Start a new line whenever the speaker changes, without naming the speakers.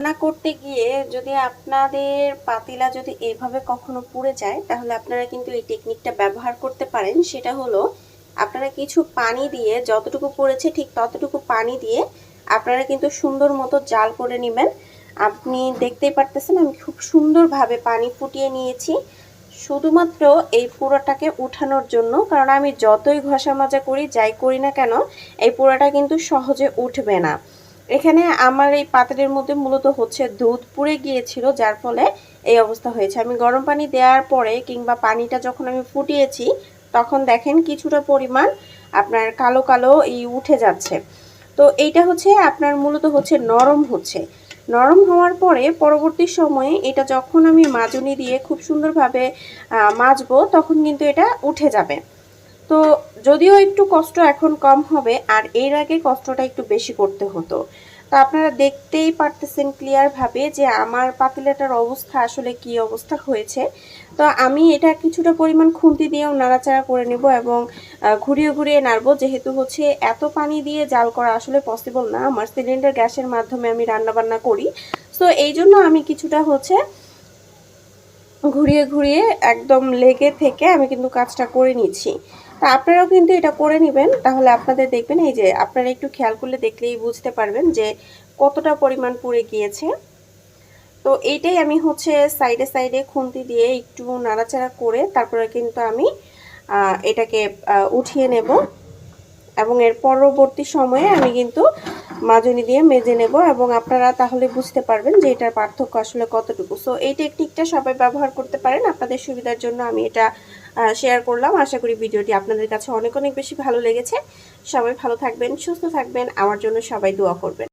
রান্না করতে গিয়ে যদি আপনাদের পাতিলা যদি এভাবে কখনো পুড়ে যায়, তাহলে আপনারা কিন্তু এই টেকনিকটা ব্যবহার করতে পারেন। সেটা হলো, আপনারা কিছু পানি দিয়ে যতটুকু পড়েছে ঠিক ততটুকু পানি দিয়ে আপনারা কিন্তু সুন্দর মতো জাল করে নেবেন। আপনি দেখতেই পারতেছেন আমি খুব সুন্দরভাবে পানি ফুটিয়ে নিয়েছি। শুধুমাত্র এই পুরোটাকে উঠানোর জন্য, কারণ আমি যতই ঘষা মাজা করি, যাই করি না কেন, এই পুরোটা কিন্তু সহজে উঠবে না। এখানে আমার এই পাত্রের মধ্যে মূলত হচ্ছে দুধ পুড়ে গিয়েছিল, যার ফলে এই অবস্থা হয়েছে। আমি গরম পানি দেওয়ার পরে কিংবা পানিটা যখন আমি ফুটিয়েছি, তখন দেখেন কিছুটা পরিমাণ আপনার কালো কালো এই উঠে যাচ্ছে। তো এইটা হচ্ছে আপনার মূলত হচ্ছে নরম হচ্ছে। নরম হওয়ার পরে পরবর্তী সময়ে এটা যখন আমি মাজনি দিয়ে খুব সুন্দরভাবে মাজবো, তখন কিন্তু এটা উঠে যাবে। তো যদিও একটু কষ্ট এখন কম হবে, আর এর আগে কষ্টটা একটু বেশি করতে হতো। তো আপনারা দেখতেই পারতেছেন ক্লিয়ারভাবে যে আমার পাতিলাটার অবস্থা আসলে কি অবস্থা হয়েছে। তো আমি এটা কিছুটা পরিমাণ খুন্তি দিয়েও নাড়াচাড়া করে নেব এবং ঘুরিয়ে ঘুরিয়ে নাড়বো। যেহেতু হচ্ছে এত পানি দিয়ে জাল করা আসলে পসিবল না। আমার সিলিন্ডার গ্যাসের মাধ্যমে আমি রান্নাবান্না করি। সো এই জন্য আমি কিছুটা হচ্ছে ঘুরিয়ে ঘুরিয়ে একদম লেগে থেকে আমি কিন্তু কাজটা করে নিচ্ছি। তা আপনারাও কিন্তু এটা করে নেবেন। তাহলে আপনাদের দেখবেন, এই যে আপনারা একটু খেয়াল করলে দেখলেই বুঝতে পারবেন যে কতটা পরিমাণ পুড়ে গিয়েছে। তো এইটাই আমি হচ্ছে সাইডে সাইডে খুন্তি দিয়ে একটু নাড়াচাড়া করে তারপরে কিন্তু আমি এটাকে উঠিয়ে নেব। এবং এর পরবর্তী সময়ে আমি কিন্তু মাজনি দিয়ে মেজে নেব এবং আপনারা তাহলে বুঝতে পারবেন যে এটার পার্থক্য আসলে কতটুকু। সো এই টেকনিকটা সবাই ব্যবহার করতে পারেন। আপনাদের সুবিধার জন্য আমি এটা শেয়ার করলাম। আশা করি ভিডিওটি আপনাদের কাছে অনেক অনেক বেশি ভালো লেগেছে। সবাই ভালো থাকবেন, সুস্থ থাকবেন। আমার জন্য সবাই দোয়া করবেন।